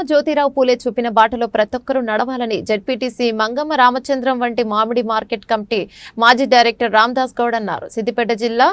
మహాత్మా జ్యోతిరావు పూలే చూపిన బాటలో ప్రతి ఒక్కరూ నడవాలని ZPTC Mangamma Ramachandram Vantimamidi market committee మాజీ డైరెక్టర్ రామ్దాస్ గౌడ్ అన్నారు. సిద్దిపేట జిల్లా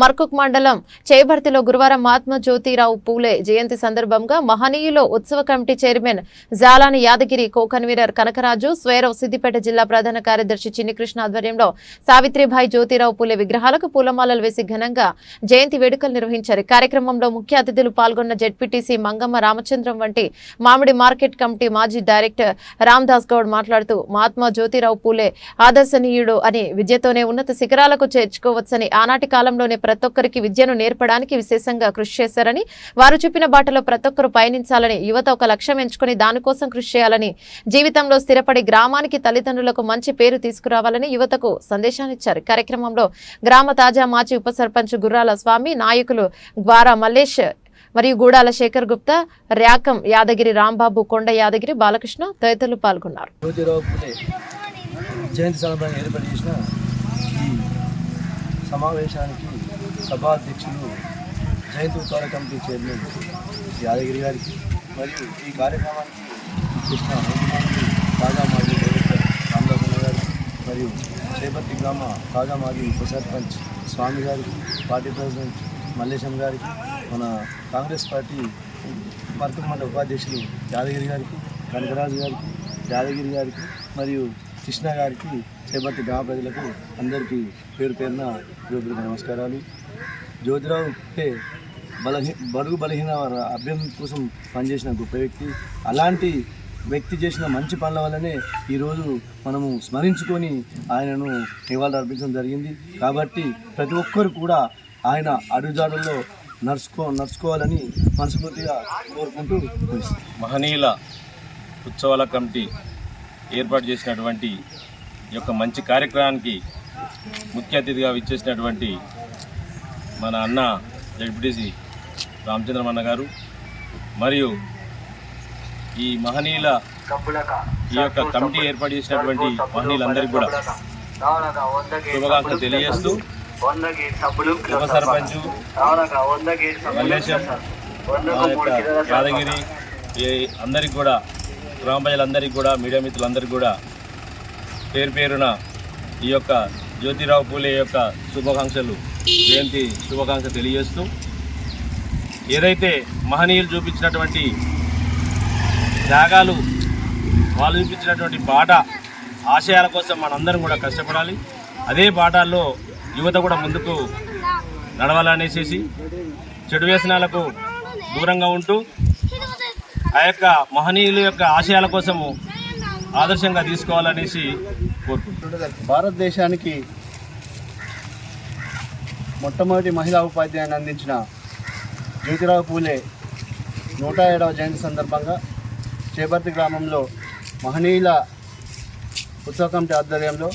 మర్కుక్ మండలం చేబర్తిలో గురువారం మహాత్మా జ్యోతిరావు పూలే జయంతి సందర్భంగా మహనీయులో ఉత్సవ committee chairman Jalani Yadagiri co convener Kanakaraju స్వేరవ్ Siddipet జిల్లా ప్రధాన కార్యదర్శి చిన్నికృష్ణ ఆధ్వర్యంలో సావిత్రిబాయి జ్యోతిరావు పూలే విగ్రహాలకు పూలమాలలు వేసి ఘనంగా జయంతి వేడుకలు నిర్వహించారు. కార్యక్రమంలో ముఖ్య అతిథులు పాల్గొన్న జడ్పీటీసీ మంగమ్మ రామచంద్రం వంటి మా మామిడి మార్కెట్ కమిటీ మాజీ డైరెక్టర్ రామ్దాస్ గౌడ్ మాట్లాడుతూ మహాత్మా జ్యోతిరావు పూలే ఆదర్శనీయుడు అని విద్యతోనే ఉన్నత శిఖరాలకు చేర్చుకోవచ్చని ఆనాటి కాలంలోనే ప్రతి ఒక్కరికి విద్యను నేర్పడానికి విశేషంగా కృషి చేశారని వారు చూపిన బాటలో ప్రతి ఒక్కరు పయనించాలని యువత ఒక లక్ష్యం ఎంచుకుని దానికోసం కృషి చేయాలని జీవితంలో స్థిరపడి గ్రామానికి తల్లిదండ్రులకు మంచి పేరు తీసుకురావాలని యువతకు సందేశాన్నిచ్చారు కార్యక్రమంలో గ్రామ తాజా మాజీ ఉప సర్పంచ్ గుర్రాల స్వామి నాయకులు ద్వారా మల్లేష్ మరియు గూడాల శేఖర్ గుప్తా ర్యాకం యాదగిరి రాంబాబు కొండ యాదగిరి బాలకృష్ణ తదితరులు పాల్గొన్నారు. జయంతి సందర్భంగా ఏర్పాటు చేసిన ఈ సమావేశానికి సభాధ్యక్షులు జయంతి ఉత్సవ కమిటీ చైర్మన్ యాదగిరి గారికి మరియు ఈ కార్యక్రమానికి కృష్ణ తాజా మాజీ డైరెక్టర్ గారు మరియు చేపర్తి గ్రామ తాజా మాజీ ఉప సర్పంచ్ స్వామి గారికి పార్టీ ప్రెసిడెంట్ మల్లేశం గారికి మన కాంగ్రెస్ పార్టీ మరకం మండల ఉపాధ్యక్షులు యాదగిరి గారికి కనకరాజు గారికి యాదగిరి గారికి మరియు కృష్ణ గారికి చేపట్టి గ్రామ ప్రజలకు అందరికీ పేరు పేరున హృదయపూర్వక నమస్కారాలు. జ్యోతిరావు పే బలహీ బడుగు బలహీన వారి అభ్యున్నతి కోసం పనిచేసిన గొప్ప వ్యక్తి. అలాంటి వ్యక్తి చేసిన మంచి పనుల వల్లనే ఈరోజు మనము స్మరించుకొని ఆయనను నివాళులు అర్పించడం జరిగింది. కాబట్టి ప్రతి ఒక్కరు కూడా ఆయన అడుగుజాడల్లో నడుచుకో నడుచుకోవాలని మనస్ఫూర్తిగా కోరుకుంటూ. మహనీయుల ఉత్సవాల కమిటీ ఏర్పాటు చేసినటువంటి ఈ యొక్క మంచి కార్యక్రమానికి ముఖ్య అతిథిగా విచ్చేసినటువంటి మన అన్న జడ్పీటీసీ రామచంద్రం అన్న గారు మరియు ఈ మహనీయుల ఈ యొక్క కమిటీ ఏర్పాటు చేసినటువంటి మహనీయులందరికీ కూడా శుభాకాంక్షలు తెలియజేస్తూ ఉప సర్పంచ్. మల్లేశం. మా యొక్క యాదగిరి. ఈ అందరికి కూడా గ్రామ ప్రజలందరికీ కూడా మీడియా మిత్రులందరికీ కూడా పేరు పేరున ఈ యొక్క జ్యోతిరావు పూలే యొక్క శుభాకాంక్షలు జయంతి శుభాకాంక్షలు తెలియజేస్తూ ఏదైతే మహనీయులు చూపించినటువంటి త్యాగాలు వాళ్ళు చూపించినటువంటి బాట ఆశయాల కోసం మనందరం కూడా కష్టపడాలి. అదే బాటల్లో యువత కూడా ముందుకు నడవాలనేసేసి చెడు వ్యసనాలకు దూరంగా ఉంటూ ఆ యొక్క మహనీయుల యొక్క ఆశయాల కోసము ఆదర్శంగా తీసుకోవాలనేసి కోరుకుంటున్నాను. భారతదేశానికి మొట్టమొదటి మహిళా ఉపాధ్యాయుని అందించిన జ్యోతిరావు పూలే నూట ఏడవ జయంతి సందర్భంగా చేపర్తి గ్రామంలో మహనీయుల ఉత్సవ కమిటీ ఆధ్వర్యంలో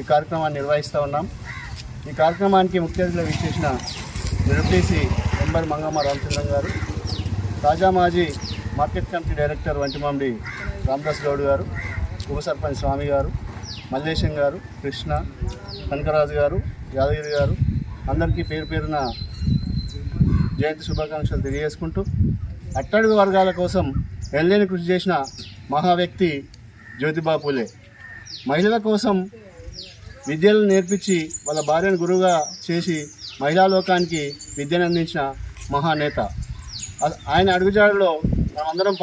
ఈ కార్యక్రమాన్ని నిర్వహిస్తూ ఉన్నాం. ఈ కార్యక్రమానికి ముఖ్య అతిథిగా విచ్చేసిన నిరుపేసి మెంబర్ మంగమ్మ రామచంద్రం గారు తాజా మాజీ market committee director Vantimamidi Ramadas Goud గారు ఉప సర్పంచ్ స్వామి గారు మల్లేశం గారు కృష్ణ కనకరాజు గారు యాదగిరి గారు అందరికీ పేరు పేరున జయంతి శుభాకాంక్షలు తెలియజేసుకుంటూ అట్టడుగు వర్గాల కోసం ఎల్లేని కృషి చేసిన మహా వ్యక్తి జ్యోతిబా పూలే. మహిళల కోసం విద్యలను నేర్పించి వాళ్ళ భార్యను గురువుగా చేసి మహిళా లోకానికి విద్యను అందించిన మహానేత. ఆయన అడుగుజాడలో మనమందరం పని